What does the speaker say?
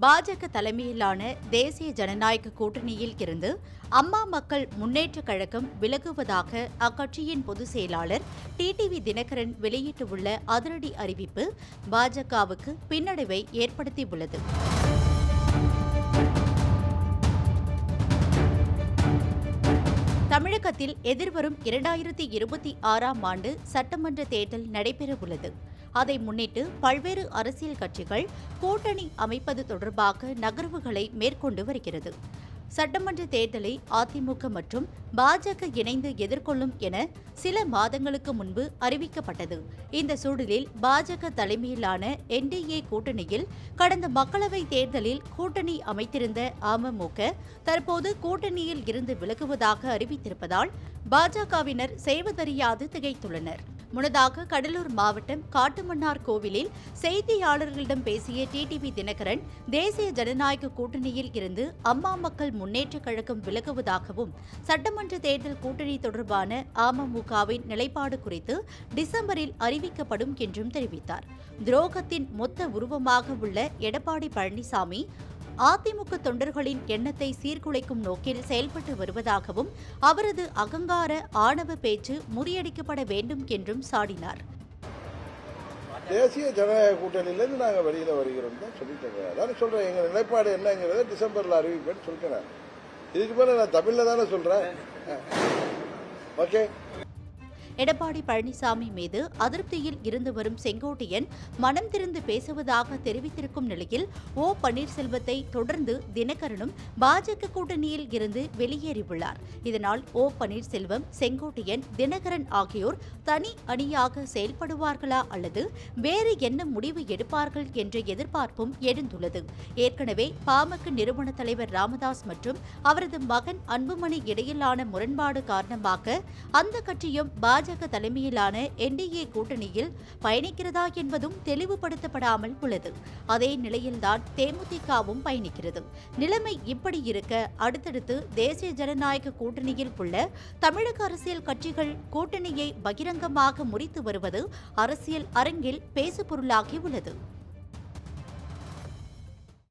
பாஜக தலைமையிலான தேசிய ஜனநாயக கூட்டணியில் இருந்து அம்மா மக்கள் முன்னேற்றக் கழகம் விலகுவதாக அக்கட்சியின் பொதுச் செயலாளர் டிடிவி தினகரன் வெளியிட்டுள்ள அதிரடி அறிவிப்பு பாஜகவுக்கு பின்னடைவை ஏற்படுத்தியுள்ளது. தமிழகத்தில் எதிர்வரும் இரண்டாயிரத்தி இருபத்தி ஆறாம் ஆண்டு சட்டமன்ற தேர்தல் நடைபெறவுள்ளது. அதை முன்னிட்டு பல்வேறு அரசியல் கட்சிகள் கூட்டணி அமைப்பது தொடர்பாக நகர்வுகளை மேற்கொண்டு வருகிறது. சட்டமன்ற தேர்தலை அதிமுக மற்றும் பாஜக இணைந்து எதிர்கொள்ளும் என சில மாதங்களுக்கு முன்பு அறிவிக்கப்பட்டது. இந்த சூழலில் பாஜக தலைமையிலான என்டிஏ கூட்டணியில் கடந்த மக்களவை தேர்தலில் கூட்டணி அமைத்திருந்த அமமுக தற்போது கூட்டணியில் இருந்து விலகுவதாக அறிவித்திருப்பதால் பாஜகவினர் செய்வதறியாது திகைத்துள்ளனர். முன்னதாக கடலூர் மாவட்டம் காட்டுமன்னார் கோவிலில் செய்தியாளர்களிடம் பேசிய டிடிவி தினகரன் தேசிய ஜனநாயக கூட்டணியில் இருந்து அம்மா மக்கள் முன்னேற்றக் கழகம் விலகுவதாகவும் சட்டமன்ற தேர்தல் கூட்டணி தொடர்பான அமமுகவின் நிலைப்பாடு குறித்து டிசம்பரில் அறிவிக்கப்படும் என்றும் தெரிவித்தார். துரோகத்தின் மொத்த உருவமாக உள்ள எடப்பாடி பழனிசாமி அதிமுக தொண்டர்களின் எண்ணத்தை சீர்குலைக்கும் நோக்கில் செயல்பட்டு வருவதாகவும் அவரது அகங்கார ஆணவ பேச்சு முறியடிக்கப்பட வேண்டும் என்றும் சாடினார். தேசிய ஜனநாயக கூட்டணியிலேருந்து நாங்கள் வெளியில் வருகிறோம் தான் சொல்லிட்டேங்க. அதான் சொல்கிறேன் எங்கள் நிலைப்பாடு என்னங்கிறத டிசம்பரில் அறிவிப்பேன்னு சொல்லிட்டேன் இதுக்கு மேலே நான் தமிழில் தானே சொல்கிறேன் ஓகே? எடப்பாடி பழனிசாமி மீது அதிருப்தியில் இருந்து வரும் செங்கோட்டையன் மனம் திறந்து பேசுவதாக தெரிவித்திருக்கும் நிலையில் ஓ பன்னீர்செல்வத்தை தொடர்ந்து தினகரனும் பாஜக கூட்டணியில் இருந்து வெளியேறியுள்ளார். இதனால் ஓ பன்னீர்செல்வம் செங்கோட்டையன் தினகரன் ஆகியோர் தனி அணியாக செயல்படுவார்களா அல்லது வேறு என்ன முடிவு எடுப்பார்கள் என்ற எதிர்பார்ப்பும் எழுந்துள்ளது. ஏற்கனவே பாமக நிறுவன தலைவர் ராமதாஸ் மற்றும் அவரது மகன் அன்புமணி இடையிலான முரண்பாடு காரணமாக அந்த கட்சியும் பாஜக தலைமையிலான என்டிஏ கூட்டணியில் பயணிக்கிறதா என்பதும் தெளிவுபடுத்தப்படாமல் உள்ளது. அதே நிலையில்தான் தேமுதிகவும் பயணிக்கிறது. நிலைமை இப்படி இருக்க அடுத்தடுத்து தேசிய ஜனநாயக கூட்டணியில் உள்ள தமிழக அரசியல் கட்சிகள் கூட்டணியை பகிரங்கமாக முறித்து வருவது அரசியல் அரங்கில் பேசுபொருளாகி உள்ளது.